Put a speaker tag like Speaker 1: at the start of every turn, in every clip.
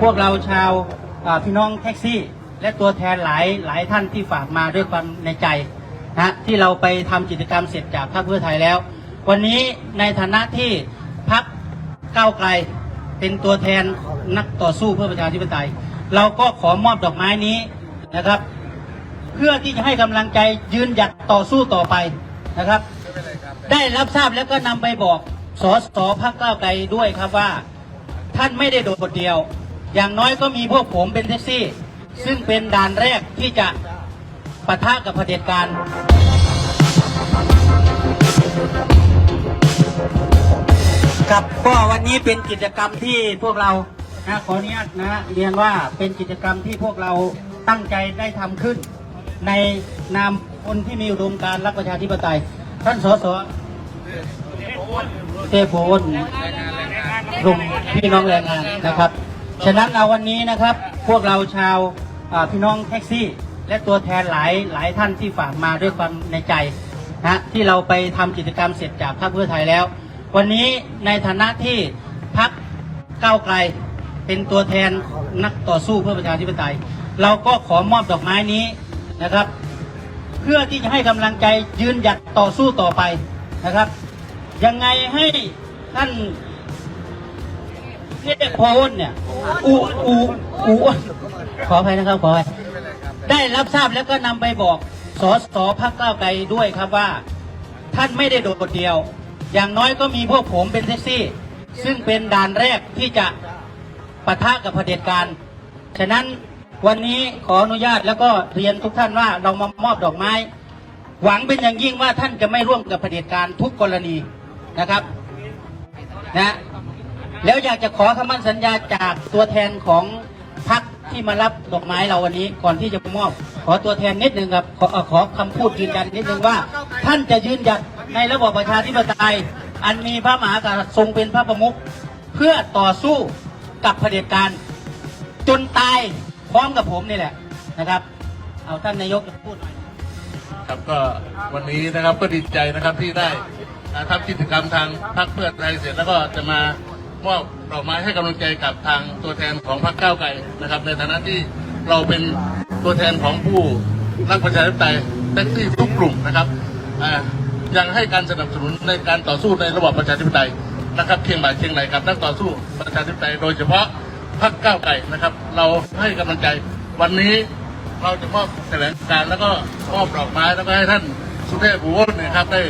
Speaker 1: พวกเราชาวพี่น้องแท็กซี่ และตัวแทนหลายหลายท่านที่ฝากมาด้วยความในใจนะที่เราไปทำกิจกรรมเสร็จจากพรรคเพื่อไทยแล้ว วันนี้ในฐานะที่พรรคก้าวไกลเป็นตัวแทนนักต่อสู้เพื่อประชาธิปไตย เราก็ขอมอบดอกไม้นี้นะครับ เพื่อที่จะให้กำลังใจยืนหยัดต่อสู้ต่อไปนะครับ ได้รับทราบแล้วก็นำไปบอก สสพักก้าไกลด้วยครับว่า ท่านไม่ได้โดดเดียว อย่างน้อยก็มีพวกผมเป็นแท็กซี่ ซึ่งเป็นด่านแรกที่จะปะทะกับเผด็จการครับก็วันนี้เป็นกิจกรรมที่พวกเรานะขออนุญาตนะเรียนว่าเป็นกิจกรรมที่พวกเราตั้งใจได้ทำขึ้น ในนามคนที่มีอุดมการรักประชาธิปไตย ท่านสส เทพโพนกลุ่มพี่น้องแรงงานนะครับ ฉะนั้นเอาวันนี้นะครับ พวกเราชาวพี่น้องแท็กซี่ และตัวแทนหลายหลายท่านที่ฝากมาด้วยความในใจนะที่เราไปทำกิจกรรมเสร็จจากพรรคเพื่อไทยแล้ว วันนี้ในฐานะที่พรรคก้าวไกลเป็นตัวแทนนักต่อสู้เพื่อประชาธิปไตย เราก็ขอมอบดอกไม้นี้นะครับ เพื่อที่จะให้กำลังใจยืนหยัดต่อสู้ต่อไปนะครับ ยังไงให้ท่านเทพโพนเนี่ยอูอูอูขออภัยนะครับขออภัยได้รับทราบแล้วก็นำไปบอกสสพักก้าวไกลด้วยครับว่า ท่านไม่ได้โดดคนเดียว อย่างน้อยก็มีพวกผมเป็นแท็กซี่ ซึ่งเป็นด่านแรกที่จะปะทะกับเผด็จการ ฉะนั้นวันนี้ขออนุญาตแล้วก็เรียนทุกท่านว่าเรามามอบดอกไม้ หวังเป็นอย่างยิ่งว่าท่านจะไม่ร่วมกับเผด็จการทุกกรณี นะครับนะแล้วอยากจะขอคำมั่นสัญญาจากตัวแทนของพรรคที่มารับดอกไม้เราวันนี้ก่อนที่จะมอบ ขอตัวแทนนิดนึงครับ ขอขอคำพูดยืนยันนิดนึงว่า ท่านจะยืนหยัดในระบอบประชาธิปไตย อันมีพระมหากษัตริย์ทรงเป็นพระประมุขเพื่อต่อสู้กับเผด็จการจนตายพร้อมกับผมนี่แหละนะครับ เอาท่านนายกพูดหน่อย
Speaker 2: ครับก็วันนี้นะครับก็ดีใจนะครับที่ได้ อ่าทำกิจกรรมทางพรรคเพื่อไทยเสร็จแล้วก็จะมามอบดอกไม้ให้กำลังใจกับทางตัวแทนของพรรคก้าวไกลนะครับ ในฐานะที่เราเป็นตัวแทนของผู้รักประชาธิปไตยแท็กซี่ทุกกลุ่มนะครับอ่ายังให้การสนับสนุนในการต่อสู้ในระบอบประชาธิปไตยนะครับเคียงบ่าเคียงไหลกับนักต่อสู้ประชาธิปไตยโดยเฉพาะพรรคก้าวไกลนะครับ เราให้กำลังใจวันนี้เราจะมอบแถลงการแล้วก็มอบดอกไม้แล้วก็ให้ท่านสุเทพบุญนะครับได้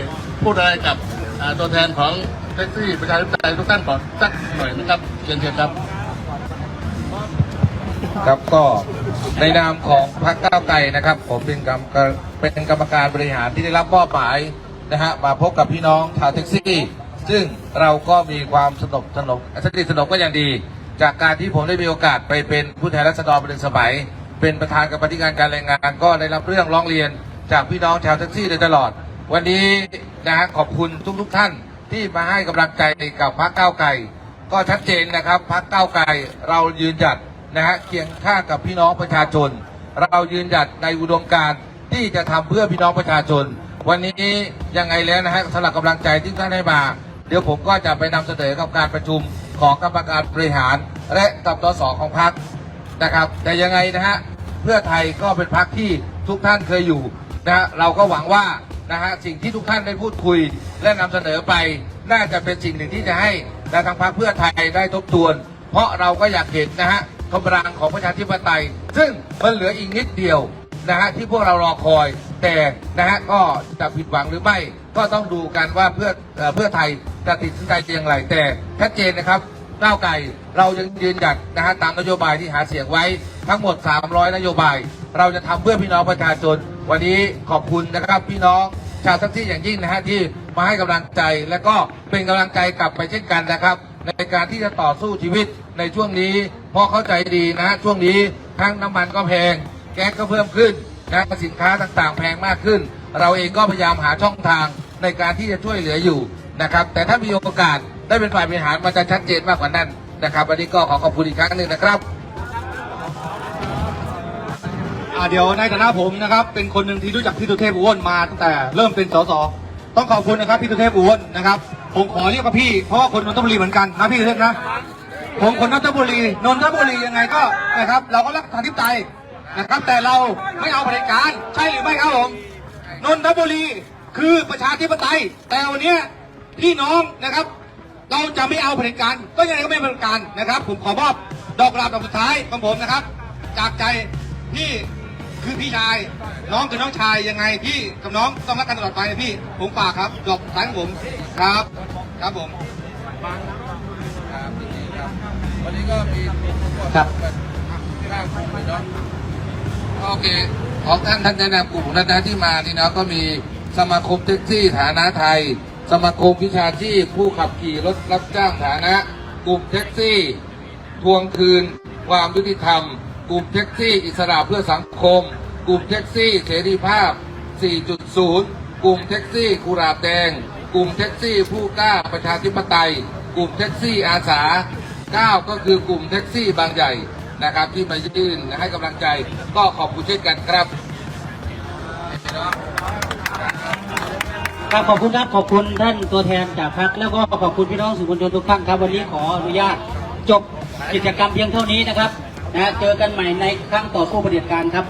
Speaker 2: พูดอะไรกับ ตัวแทนของแท็กซี่ประชาธิปไตยทุกท่านก่อนสักหน่อยนะครับเชิญเชิญครับ
Speaker 3: ครับก็ในนามของพรรคก้าวไกลนะครับ ผมเป็นกรรมเป็นกรรมการบริหารที่ได้รับมอบหมายนะฮะมาพบกับพี่น้องชาวแท็กซี่ ซึ่งเราก็มีความสนุกสนมสนิทสนมก็อย่างดี จากการที่ผมได้มีโอกาสไปเป็นผู้แทนรัษฎรป็นหนึ่งสมัย เป็นประธานกรรมาธิการการแรงงาน ก็ได้รับเรื่องร้องเรียนจากพี่น้องชาวแท็กซี่โดยตลอด วันนี้นะขอบคุณทุกๆท่านที่มาให้กำลังใจกับพรรคก้าวไกลก็ชัดเจนนะครับพรรคก้าวไกลเรายืนหยัดนะฮะเคียงข้างกับพี่น้องประชาชน เรายืนหยัดในอุดมการณ์ที่จะทำเพื่อพี่น้องประชาชน วันนี้ยังไงแล้วนะฮะสำหรับกำลังใจที่ท่านให้มา เดี๋ยวผมก็จะไปนำเสนอกับการประชุมของกรรมการบริหาร และกับตสของพรรคนะครับแต่ยังไงนะฮะเพื่อไทยก็เป็นพรรคที่ทุกท่านเคยอยู่นะฮะเราก็หวังว่า นะฮะสิ่งที่ทุกท่านได้พูดคุย และนำเสนอไป น่าจะเป็นสิ่งหนึ่งที่จะให้นะทางพรรคเพื่อไทยได้ทบทวน เพราะเราก็อยากเห็นนะฮะกำลังของประชาธิปไตย ซึ่งมันเหลืออีกนิดเดียวนะฮะที่พวกเรารอคอย แต่นะฮะก็จะผิดหวังหรือไม่ ก็ต้องดูกันว่าเพื่อเพื่อไทยจะตัดสินใจอย่างไรแต่ชัดเจนนะครับ ก้าวไกลเรายังยืนหยัดนะฮะตามนโยบายที่หาเสียงไว้ทั้งหมด 300 นโยบาย เราจะทำเพื่อพี่น้องประชาชน วันนี้ขอบคุณนะครับพี่น้องชาวท็กซี่อย่างยิ่งนะฮะที่มาให้กำลังใจและก็เป็นกำลังใจกลับไปเช่นกันนะครับ ในการที่จะต่อสู้ชีวิตในช่วงนี้เพราะเข้าใจดีนะช่วงนี้ทั้งน้ำมันก็แพง แก๊สก็เพิ่มขึ้นนะสินค้าต่างๆ แพงมากขึ้น เราเองก็พยายามหาช่องทางในการที่จะช่วยเหลืออยู่นะครับ แต่ถ้ามีโอกาส ได้เป็นฝ่ายบริหารมันจะชัดเจนมากกว่านั้นนะครับวันนี้ก็ขอขอบคุณอีกครั้งหนึ่งนะครับ
Speaker 4: อ่าเดี๋ยวในฐานะผมนะครับ เป็นคนหนึ่งที่รู้จักพี่สุเทพอ้วนมาตั้งแต่เริ่มเป็นสสต้องขอบคุณนะครับพี่สุเทพอุบลนะครับผมขอเรียกว่าพี่เพราะว่าคนนนทบุรีเหมือนกันนะพี่สุเทพนะ ผมคนนนทบุรีนนทบุรียังไงก็นะครับ เราก็รักประชาธิปไตยนะครับ แต่เราไม่เอาเผด็จการใช่หรือไม่ครับผมนนทบุรีคือประชาธิปไตยแต่วันนี้พี่น้องนะครับ เราจะไม่เอาเผด็จการก็ยังไงก็ไม่เป็นเผด็จการนะครับ ผมขอมอบดอกกุหลาบดอกสุดท้ายของผมนะครับ จากใจพี่คือพี่ชาย น้องคือน้องชายยังไงพี่กับน้องต้องรักกันตลอดไปนะพี่ผมฝากครับ ดอกสุดท้ายของผมครับ ครับผม
Speaker 3: ครับยินดีครับวันนี้ก็มี
Speaker 1: ครับ
Speaker 3: ข้างกลุ่มเลยเนาะโอเคของท่านท่านแนะนำกลุ่มนั้นนะที่มานี่เนาะก็มีสมาคมแท็กซี่ฐานะไทย สมาคมวิชาชีพ ผู้ขับขี่รถรับจ้างฐานะ กลุ่มแท็กซี่ ทวงคืน ความยุติธรรม กลุ่มแท็กซี่ อิสระเพื่อสังคม กลุ่มแท็กซี่ เสรีภาพ 4.0 กลุ่มแท็กซี่กุหลาบแดง กลุ่มแท็กซี่ ผู้กล้าประชาธิปไตย กลุ่มแท็กซี่อาสา 9 ก็คือกลุ่มแท็กซี่บางใหญ่นะครับที่มายื่นให้กำลังใจก็ขอบคุณเช่นกันครับ
Speaker 1: ครับขอบคุณครับขอบคุณท่านตัวแทนจากพรรคแล้วก็ขอบคุณพี่น้องสื่อมวลชนทุกท่านครับวันนี้ขออนุญาตจบกิจกรรมเพียงเท่านี้นะครับนะเจอกันใหม่ในครั้งต่อสู้ประเผด็จการครับ